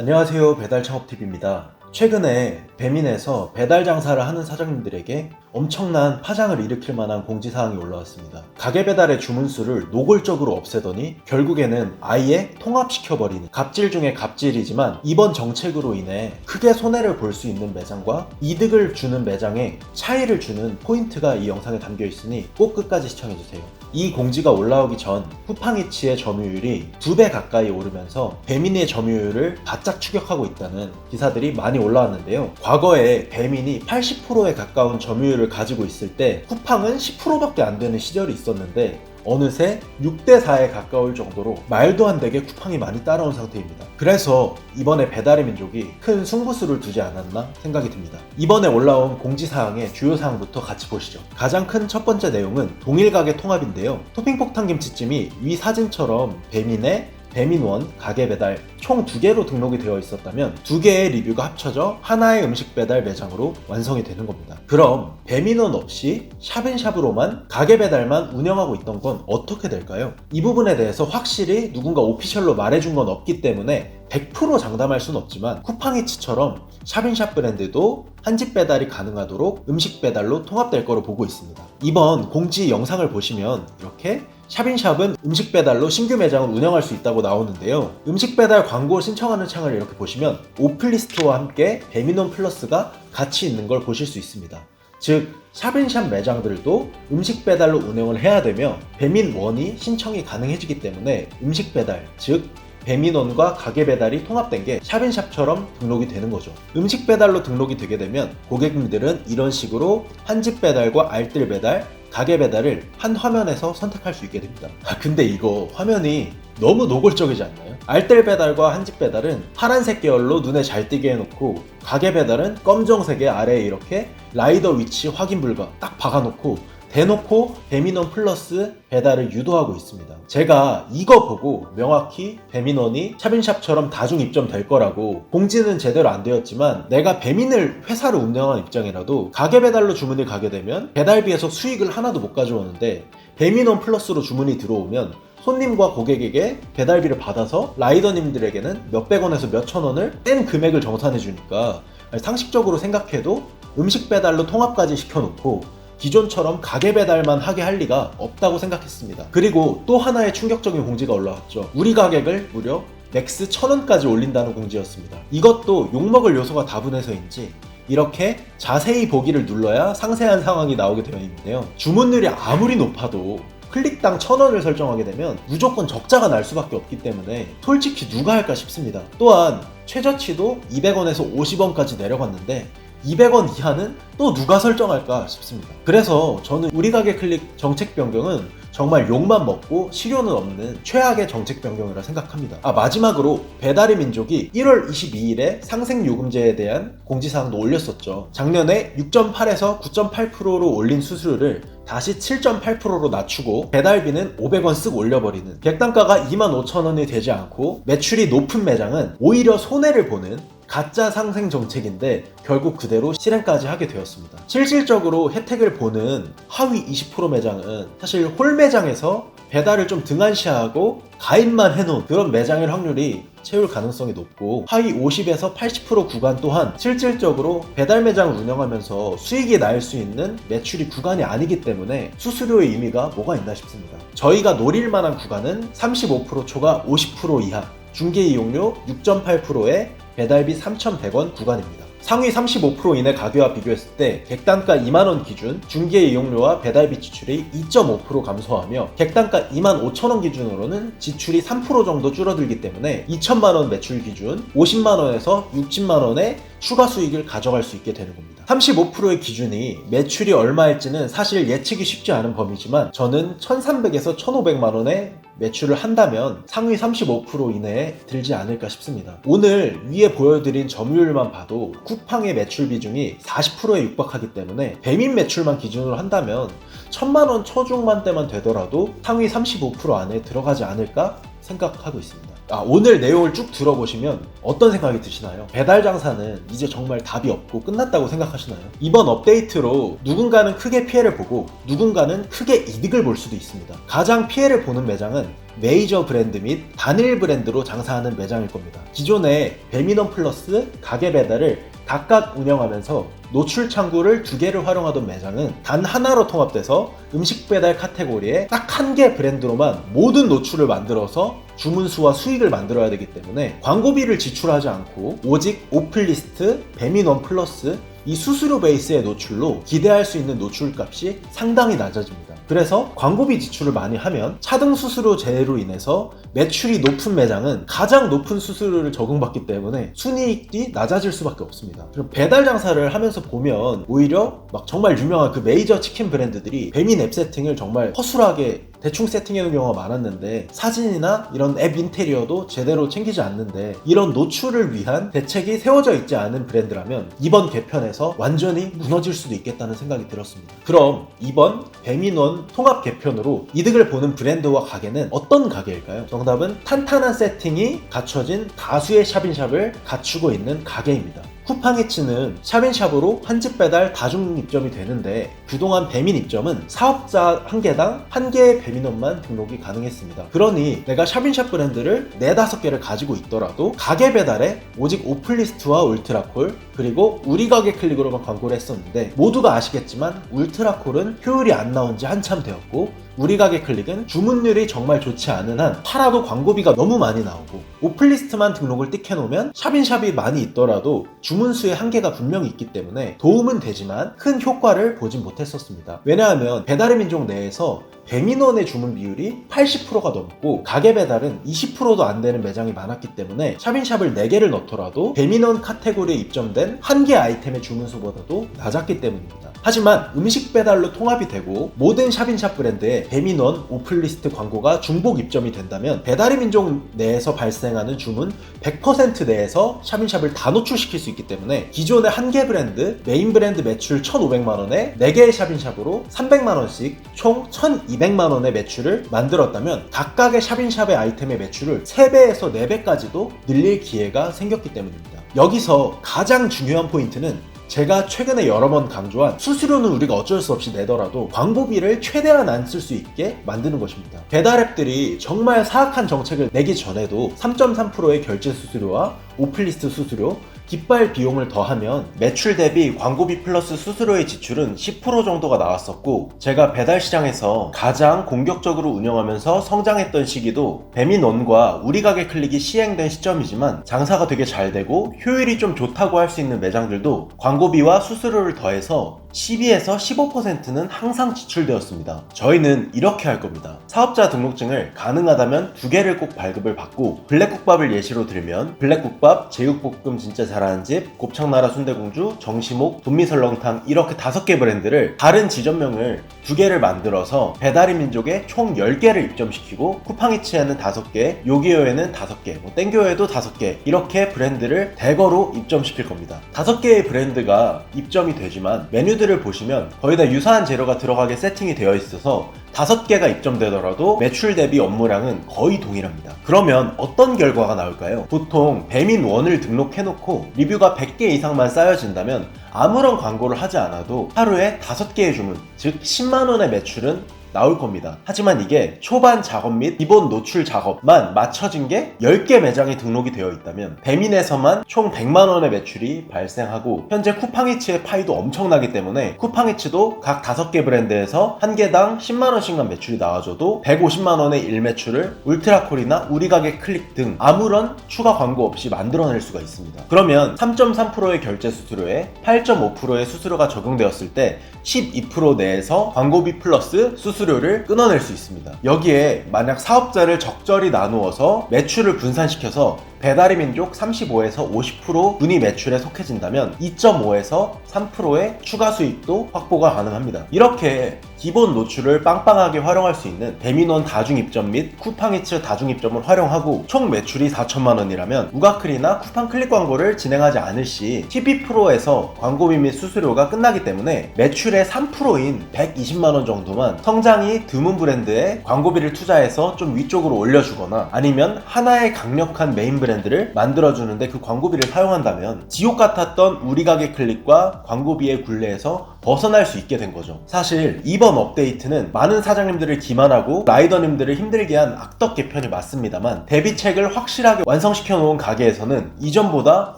안녕하세요. 배달 창업TV입니다. 최근에 배민에서 배달 장사를 하는 사장님들에게 엄청난 파장을 일으킬 만한 공지사항이 올라왔습니다. 가게 배달의 주문수를 노골적으로 없애더니 결국에는 아예 통합시켜버리는 갑질 중에 갑질이지만 이번 정책으로 인해 크게 손해를 볼 수 있는 매장과 이득을 주는 매장에 차이를 주는 포인트가 이 영상에 담겨 있으니 꼭 끝까지 시청해주세요. 이 공지가 올라오기 전 쿠팡이츠의 점유율이 두 배 가까이 오르면서 배민의 점유율을 바짝 추격하고 있다는 기사들이 많이 올라왔는데요. 과거에 배민이 80%에 가까운 점유율을 가지고 있을 때 쿠팡은 10%밖에 안 되는 시절이 있었는데 어느새 6대4에 가까울 정도로 말도 안 되게 쿠팡이 많이 따라온 상태입니다. 그래서 이번에 배달의 민족이 큰 승부수를 두지 않았나 생각이 듭니다. 이번에 올라온 공지사항의 주요 사항부터 같이 보시죠. 가장 큰 첫 번째 내용은 동일가게 통합인데요. 토핑폭탄 김치찜이 위 사진처럼 배민의 배민원 가게 배달 총 두 개로 등록이 되어 있었다면 두 개의 리뷰가 합쳐져 하나의 음식 배달 매장으로 완성이 되는 겁니다. 그럼 배민원 없이 샵인샵으로만 가게 배달만 운영하고 있던 건 어떻게 될까요? 이 부분에 대해서 확실히 누군가 오피셜로 말해준 건 없기 때문에 100% 장담할 수는 없지만 쿠팡이츠처럼 샵인샵 브랜드도 한 집 배달이 가능하도록 음식 배달로 통합될 거로 보고 있습니다. 이번 공지 영상을 보시면 이렇게 샵인샵은 음식 배달로 신규 매장을 운영할 수 있다고 나오는데요. 음식 배달 광고 신청하는 창을 이렇게 보시면 오플리스트와 함께 배민원 플러스가 같이 있는 걸 보실 수 있습니다. 즉 샵인샵 매장들도 음식 배달로 운영을 해야 되며 배민원이 신청이 가능해지기 때문에 음식 배달 즉 배민원과 가게 배달이 통합된 게 샵인샵처럼 등록이 되는 거죠. 음식 배달로 등록이 되게 되면 고객님들은 이런 식으로 한 집 배달과 알뜰 배달, 가게 배달을 한 화면에서 선택할 수 있게 됩니다. 아, 근데 이거 화면이 너무 노골적이지 않나요? 알뜰 배달과 한집 배달은 파란색 계열로 눈에 잘 띄게 해놓고 가게 배달은 검정색의 아래에 이렇게 라이더 위치 확인 불가 딱 박아놓고 대놓고 배민원 플러스 배달을 유도하고 있습니다. 제가 이거 보고 명확히 배민원이 샵인샵처럼 다중 입점될 거라고 공지는 제대로 안 되었지만 내가 배민을 회사를 운영하는 입장이라도 가게 배달로 주문이 가게 되면 배달비에서 수익을 하나도 못 가져오는데 배민원 플러스로 주문이 들어오면 손님과 고객에게 배달비를 받아서 라이더님들에게는 몇백 원에서 몇천 원을 뗀 금액을 정산해 주니까 상식적으로 생각해도 음식 배달로 통합까지 시켜놓고 기존처럼 가게 배달만 하게 할 리가 없다고 생각했습니다. 그리고 또 하나의 충격적인 공지가 올라왔죠. 우리 가격을 무려 맥스 1000원까지 올린다는 공지였습니다. 이것도 욕먹을 요소가 다분해서인지 이렇게 자세히 보기를 눌러야 상세한 상황이 나오게 되어 있는데요. 주문율이 아무리 높아도 클릭당 1000원을 설정하게 되면 무조건 적자가 날 수밖에 없기 때문에 솔직히 누가 할까 싶습니다. 또한 최저치도 200원에서 50원까지 내려갔는데 200원 이하는 또 누가 설정할까 싶습니다. 그래서 저는 우리 가게 클릭 정책 변경은 정말 욕만 먹고 실효는 없는 최악의 정책 변경이라 생각합니다. 아 마지막으로 배달의 민족이 1월 22일에 상생 요금제에 대한 공지사항도 올렸었죠. 작년에 6.8에서 9.8%로 올린 수수료를 다시 7.8%로 낮추고 배달비는 500원 쓱 올려버리는 객단가가 25,000원이 되지 않고 매출이 높은 매장은 오히려 손해를 보는 가짜 상생 정책인데 결국 그대로 실행까지 하게 되었습니다. 실질적으로 혜택을 보는 하위 20% 매장은 사실 홀 매장에서 배달을 좀 등한시하고 가입만 해놓은 그런 매장일 확률이 채울 가능성이 높고 하위 50에서 80% 구간 또한 실질적으로 배달 매장을 운영하면서 수익이 날 수 있는 매출이 구간이 아니기 때문에 수수료의 의미가 뭐가 있나 싶습니다. 저희가 노릴 만한 구간은 35% 초과 50% 이하 중개 이용료 6.8%에 배달비 3,100원 구간입니다. 상위 35% 이내 가격과 비교했을 때 객단가 2만원 기준 중개 이용료와 배달비 지출이 2.5% 감소하며 객단가 2만 5천원 기준으로는 지출이 3% 정도 줄어들기 때문에 2천만원 매출 기준 50만원에서 60만원의 추가 수익을 가져갈 수 있게 되는 겁니다. 35%의 기준이 매출이 얼마일지는 사실 예측이 쉽지 않은 범위지만 저는 1,300에서 1,500만 원의 매출을 한다면 상위 35% 이내에 들지 않을까 싶습니다. 오늘 위에 보여드린 점유율만 봐도 쿠팡의 매출 비중이 40%에 육박하기 때문에 배민 매출만 기준으로 한다면 1,000만 원 초중반대만 되더라도 상위 35% 안에 들어가지 않을까 생각하고 있습니다. 아, 오늘 내용을 쭉 들어보시면 어떤 생각이 드시나요? 배달 장사는 이제 정말 답이 없고 끝났다고 생각하시나요? 이번 업데이트로 누군가는 크게 피해를 보고 누군가는 크게 이득을 볼 수도 있습니다. 가장 피해를 보는 매장은 메이저 브랜드 및 단일 브랜드로 장사하는 매장일 겁니다. 기존에 배민원 플러스 가게 배달을 각각 운영하면서 노출 창구를 두 개를 활용하던 매장은 단 하나로 통합돼서 음식 배달 카테고리에 딱 한 개 브랜드로만 모든 노출을 만들어서 주문 수와 수익을 만들어야 되기 때문에 광고비를 지출하지 않고 오직 오플리스트, 배민원 플러스 이 수수료 베이스의 노출로 기대할 수 있는 노출 값이 상당히 낮아집니다. 그래서 광고비 지출을 많이 하면 차등 수수료 제외로 인해서 매출이 높은 매장은 가장 높은 수수료를 적용받기 때문에 순이익이 낮아질 수밖에 없습니다. 그럼 배달 장사를 하면서 보면 오히려 막 정말 유명한 그 메이저 치킨 브랜드들이 배민 앱 세팅을 정말 허술하게 대충 세팅해 놓은 경우가 많았는데 사진이나 이런 앱 인테리어도 제대로 챙기지 않는데 이런 노출을 위한 대책이 세워져 있지 않은 브랜드라면 이번 개편에서 완전히 무너질 수도 있겠다는 생각이 들었습니다. 그럼 이번 배민원 통합 개편으로 이득을 보는 브랜드와 가게는 어떤 가게일까요? 정답은 탄탄한 세팅이 갖춰진 다수의 샵인샵을 갖추고 있는 가게입니다. 쿠팡이츠는 샵인샵으로 한 집 배달 다중 입점이 되는데 그동안 배민 입점은 사업자 한 개당 한 개의 배민원만 등록이 가능했습니다. 그러니 내가 샵인샵 브랜드를 네다섯 개를 가지고 있더라도 가게 배달에 오직 오플리스트와 울트라콜 그리고 우리 가게 클릭으로만 광고를 했었는데 모두가 아시겠지만 울트라콜은 효율이 안 나온 지 한참 되었고 우리 가게 클릭은 주문율이 정말 좋지 않은 한 팔아도 광고비가 너무 많이 나오고 오플리스트만 등록을 띡 해놓으면 샵인샵이 많이 있더라도 주문 수의 한계가 분명히 있기 때문에 도움은 되지만 큰 효과를 보진 못했었습니다. 왜냐하면 배달의 민족 내에서 배민원의 주문 비율이 80%가 넘고 가게 배달은 20%도 안 되는 매장이 많았기 때문에 샵인샵을 4개를 넣더라도 배민원 카테고리에 입점된 한 개 아이템의 주문 수보다도 낮았기 때문입니다. 하지만 음식 배달로 통합이 되고 모든 샵인샵 브랜드에 배민원 오플리스트 광고가 중복 입점이 된다면 배달의 민족 내에서 발생하는 주문 100% 내에서 샵인샵을 다 노출시킬 수 있기 때문에 기존의 한 개 브랜드 메인 브랜드 매출 1,500만 원에 4개의 샵인샵으로 300만 원씩 총 1,200만 원의 매출을 만들었다면 각각의 샵인샵의 아이템의 매출을 3배에서 4배까지도 늘릴 기회가 생겼기 때문입니다. 여기서 가장 중요한 포인트는 제가 최근에 여러 번 강조한 수수료는 우리가 어쩔 수 없이 내더라도 광고비를 최대한 안 쓸 수 있게 만드는 것입니다. 배달앱들이 정말 사악한 정책을 내기 전에도 3.3%의 결제 수수료와 오플리스트 수수료, 깃발 비용을 더하면 매출 대비 광고비 플러스 수수료의 지출은 10% 정도가 나왔었고 제가 배달 시장에서 가장 공격적으로 운영하면서 성장했던 시기도 배민원과 우리 가게 클릭이 시행된 시점이지만 장사가 되게 잘 되고 효율이 좀 좋다고 할 수 있는 매장들도 광고비와 수수료를 더해서 12에서 15%는 항상 지출되었습니다. 저희는 이렇게 할 겁니다. 사업자 등록증을 가능하다면 두 개를 꼭 발급을 받고 블랙국밥을 예시로 들면 블랙국밥, 제육볶음 진짜 잘하는 집, 곱창나라 순대공주, 정시목, 돈미설렁탕 이렇게 다섯 개 브랜드를 다른 지점명을 두 개를 만들어서 배달의 민족에 총 10개를 입점시키고 쿠팡이츠에는 다섯 개, 요기요에는 다섯 개, 뭐 땡교에도 다섯 개 이렇게 브랜드를 대거로 입점시킬 겁니다. 다섯 개의 브랜드가 입점이 되지만 메뉴 메뉴들을 보시면 거의 다 유사한 재료가 들어가게 세팅이 되어 있어서 다섯 개가 입점되더라도 매출 대비 업무량은 거의 동일합니다. 그러면 어떤 결과가 나올까요? 보통 배민 원을 등록해놓고 리뷰가 100개 이상만 쌓여진다면 아무런 광고를 하지 않아도 하루에 5개의 주문, 즉 10만원의 매출은 나올 겁니다. 하지만 이게 초반 작업 및 기본 노출 작업만 맞춰진 게 10개 매장이 등록이 되어 있다면 배민에서만 총 100만원의 매출이 발생하고 현재 쿠팡이츠의 파이도 엄청나기 때문에 쿠팡이츠도 각 5개 브랜드에서 한 개당 10만원씩만 매출이 나와줘도 150만원의 일매출을 울트라콜이나 우리가게 클릭 등 아무런 추가 광고 없이 만들어낼 수가 있습니다. 그러면 3.3%의 결제 수수료에 8.5%의 수수료가 적용되었을 때 12% 내에서 광고비 플러스 수수료 를 끊어낼 수 있습니다. 여기에 만약 사업자를 적절히 나누어서 매출을 분산시켜서 배달의 민족 35에서 50% 분위 매출에 속해진다면 2.5에서 3%의 추가 수익도 확보가 가능합니다. 이렇게 기본 노출을 빵빵하게 활용할 수 있는 배민원 다중입점 및 쿠팡이츠 다중입점을 활용하고 총 매출이 4천만 원이라면 우가클이나 쿠팡 클릭 광고를 진행하지 않을 시 TV 프로에서 광고비 및 수수료가 끝나기 때문에 매출의 3%인 120만 원 정도만 성장이 드문 브랜드에 광고비를 투자해서 좀 위쪽으로 올려주거나 아니면 하나의 강력한 메인 브랜드 를 만들어주는데 그 광고비를 사용한다면 지옥 같았던 우리 가게 클릭과 광고비의 굴레에서 벗어날 수 있게 된 거죠. 사실 이번 업데이트는 많은 사장님들을 기만하고 라이더님들을 힘들게 한 악덕 개편이 맞습니다만 대비책을 확실하게 완성시켜 놓은 가게에서는 이전보다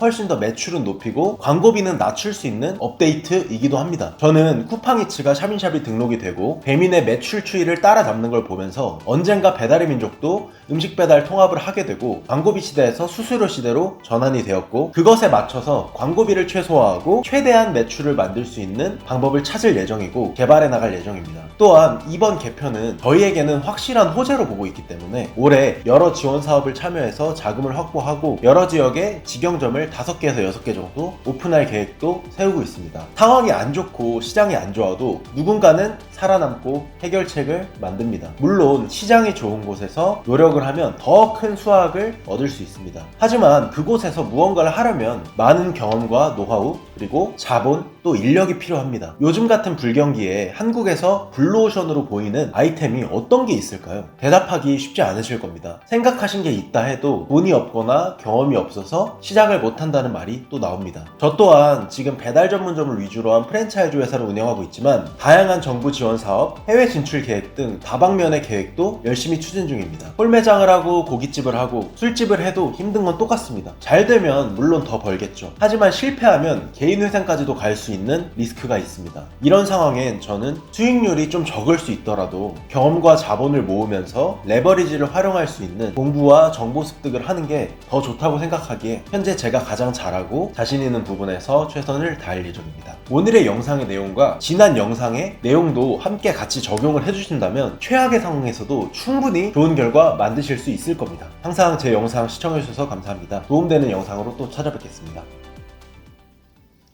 훨씬 더 매출은 높이고 광고비는 낮출 수 있는 업데이트이기도 합니다. 저는 쿠팡이츠가 샤민샵이 등록이 되고 배민의 매출 추이를 따라잡는 걸 보면서 언젠가 배달의 민족도 음식 배달 통합을 하게 되고 광고비 시대에서 수수료 시대로 전환이 되었고 그것에 맞춰서 광고비를 최소화하고 최대한 매출을 만들 수 있는 방법을 찾을 예정이고 개발해 나갈 예정입니다. 또한 이번 개편은 저희에게는 확실한 호재로 보고 있기 때문에 올해 여러 지원 사업을 참여해서 자금을 확보하고 여러 지역에 직영점을 5개에서 6개 정도 오픈할 계획도 세우고 있습니다. 상황이 안 좋고 시장이 안 좋아도 누군가는 살아남고 해결책을 만듭니다. 물론 시장이 좋은 곳에서 노력을 하면 더 큰 수확을 얻을 수 있습니다. 하지만 그곳에서 무언가를 하려면 많은 경험과 노하우 그리고 자본 또 인력이 필요합니다. 요즘 같은 불경기에 한국에서 블루오션으로 보이는 아이템이 어떤 게 있을까요? 대답하기 쉽지 않으실 겁니다. 생각하신 게 있다 해도 돈이 없거나 경험이 없어서 시작을 못한다는 말이 또 나옵니다. 저 또한 지금 배달 전문점을 위주로 한 프랜차이즈 회사를 운영하고 있지만 다양한 정부 지원 사업, 해외 진출 계획 등 다방면의 계획도 열심히 추진 중입니다. 홀매장을 하고 고깃집을 하고 술집을 해도 힘든 건 똑같습니다. 잘 되면 물론 더 벌겠죠. 하지만 실패하면 개인 회생까지도 갈 수 있는 리스크가 있습니다. 이런 상황엔 저는 수익률이 좀 적을 수 있더라도 경험과 자본을 모으면서 레버리지를 활용할 수 있는 공부와 정보 습득을 하는 게 더 좋다고 생각하기에 현재 제가 가장 잘하고 자신 있는 부분에서 최선을 다할 예정입니다. 오늘의 영상의 내용과 지난 영상의 내용도 함께 같이 적용을 해주신다면 최악의 상황에서도 충분히 좋은 결과 만드실 수 있을 겁니다. 항상 제 영상 시청해주셔서 감사합니다. 도움되는 영상으로 또 찾아뵙겠습니다.